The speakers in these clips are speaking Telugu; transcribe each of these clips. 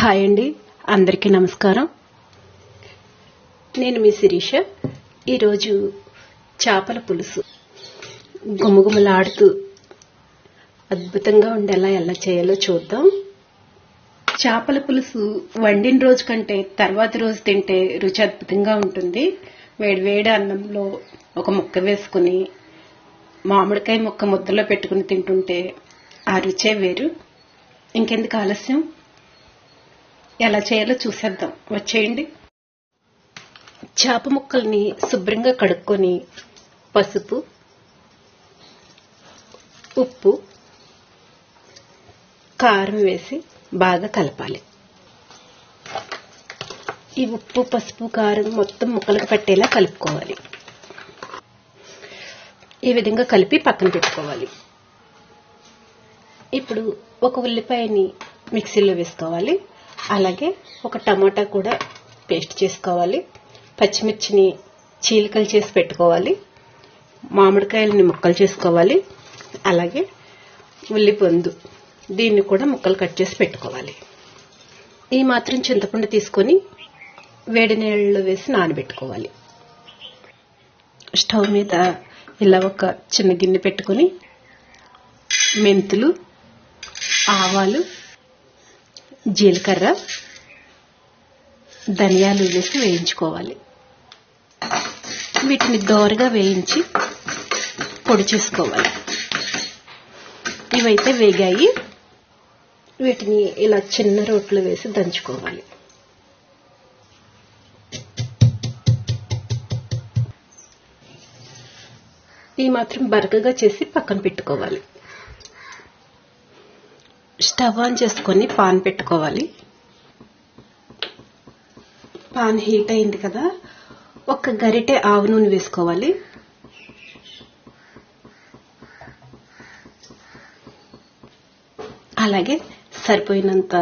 హాయ్ అండి. అందరికీ నమస్కారం. నేను మీ శిరీష. ఈరోజు చేపల పులుసు. గుమగుమలాడుతూ అద్భుతంగా ఉండేలా ఎలా చేయాలో చూద్దాం. చేపల పులుసు వండిన రోజు కంటే తర్వాత రోజు తింటే రుచి అద్భుతంగా ఉంటుంది. వేడి వేడి అన్నంలో ఒక ముక్క వేసుకుని మామిడికాయ ముక్క ముద్దలో పెట్టుకుని తింటుంటే ఆ రుచే వేరు. ఇంకెందుకు ఆలస్యం? ఎలా చేయాలో చూసేద్దాం. వచ్చేయండి. చేప ముక్కల్ని శుభ్రంగా కడుక్కొని పసుపు ఉప్పు కారం వేసి బాగా కలపాలి. ఈ ఉప్పు పసుపు కారం మొత్తం ముక్కలకు పట్టేలా కలుపుకోవాలి. ఈ విధంగా కలిపి పక్కన పెట్టుకోవాలి. ఇప్పుడు ఒక ఉల్లిపాయని మిక్సీలో వేసుకోవాలి. అలాగే ఒక టమాటా కూడా పేస్ట్ చేసుకోవాలి. పచ్చిమిర్చిని చీలికలు చేసి పెట్టుకోవాలి. మామిడికాయలని ముక్కలు చేసుకోవాలి. అలాగే ఉల్లిపొందు. దీన్ని కూడా ముక్కలు కట్ చేసి పెట్టుకోవాలి. ఈ మాత్రం చింతపండు తీసుకొని వేడి నీళ్ళలో వేసి నానబెట్టుకోవాలి. స్టవ్ మీద ఇలా ఒక చిన్న గిన్నె పెట్టుకొని మెంతులు ఆవాలు జీలకర్ర ధనియాలు వేసి వేయించుకోవాలి. వీటిని దోరగా వేయించి పొడి చేసుకోవాలి. ఇవైతే వేగాయి. వీటిని ఇలా చిన్న రోట్లో వేసి దంచుకోవాలి. ఈ మాత్రం బరకగా చేసి పక్కన పెట్టుకోవాలి. స్టవ్ ఆన్ చేసుకొని పాన్ పెట్టుకోవాలి. పాన్ హీట్ అయింది కదా ఒక గరిటె ఆవు నూనె వేసుకోవాలి. అలాగే సరిపోయినంత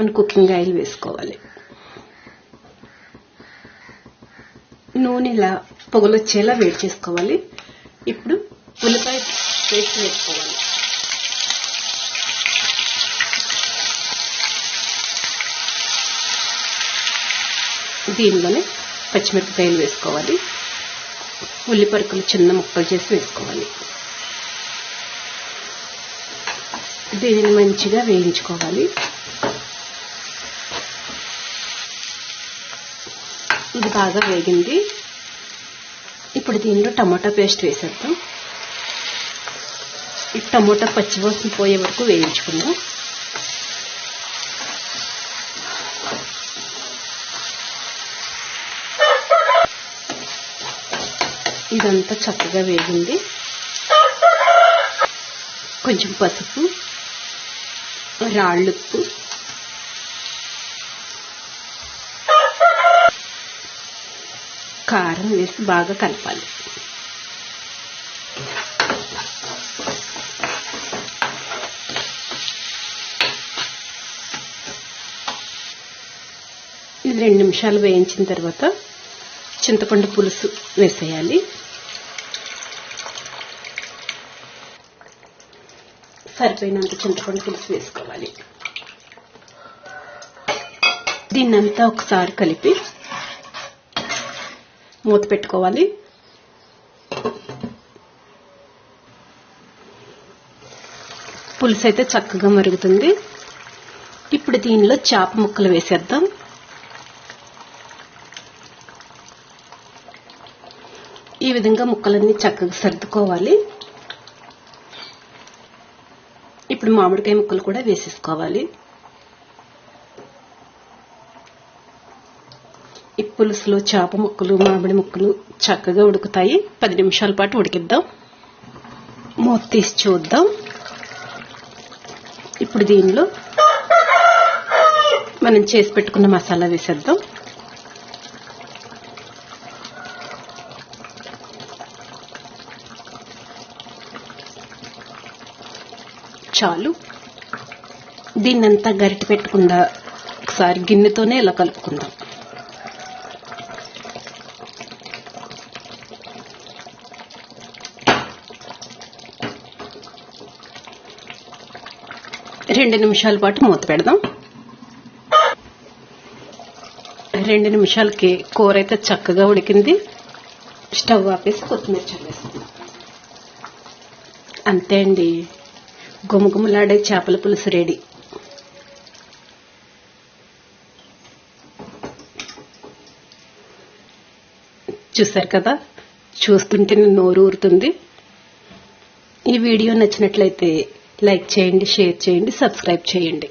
మన కుకింగ్ ఆయిల్ వేసుకోవాలి. నూనె ఇలా పొగలొచ్చేలా వేడి చేసుకోవాలి. ఇప్పుడు ఉల్లిపాయ పేస్ట్ వేసుకోవాలి. దీనిలోనే పచ్చిమిరపకాయలు వేసుకోవాలి. ఉల్లిపరుకులు చిన్న ముక్కలు చేసి వేసుకోవాలి. దీనిని మంచిగా వేయించుకోవాలి. ఇది బాగా వేగింది. ఇప్పుడు దీనిలో టమాటా పేస్ట్ వేసేద్దాం. ఈ టమోటా పచ్చివాసన పోయే వరకు వేయించుకుందాం. ఇదంతా చక్కగా వేగింది. కొంచెం పసుపు రాళ్ళుప్పు కారం వేసి బాగా కలపాలి. ఇది రెండు నిమిషాలు వేయించిన తర్వాత చింతపండు పులుసు వేసేయాలి. సరిపోయినంత చింతపండు పులుసు వేసుకోవాలి. దీన్నంతా ఒకసారి కలిపి మూత పెట్టుకోవాలి. పులుసు అయితే చక్కగా మరుగుతుంది. ఇప్పుడు దీనిలో చేప ముక్కలు వేసేద్దాం. ఈ విధంగా ముక్కలన్నీ చక్కగా సర్దుకోవాలి. ఇప్పుడు మామిడికాయ ముక్కలు కూడా వేసేసుకోవాలి. ఈ పులుసులో చేప ముక్కలు మామిడి ముక్కలు చక్కగా ఉడుకుతాయి. పది నిమిషాల పాటు ఉడికిద్దాం. మూత తీసి చూద్దాం. ఇప్పుడు దీనిలో మనం చేసి పెట్టుకున్న మసాలా వేసేద్దాం. చాలు. దీన్నంతా గరిటె పెట్టకుండా ఒకసారి గిన్నెతోనే ఇలా కలుపుకుందాం. రెండు నిమిషాల పాటు మూత పెడదాం. రెండు నిమిషాలకి కూర అయితే చక్కగా ఉడికింది. స్టవ్ ఆపేసి కొత్తిమీర చల్లేస్తాం అంతే అండి. గుమగుమలాడే చేపల పులుసు రెడీ. చూసారు కదా? చూస్తుంటే నోరు ఊరుతుంది. ఈ వీడియో నచ్చినట్లయితే లైక్ చేయండి షేర్ చేయండి సబ్స్క్రైబ్ చేయండి.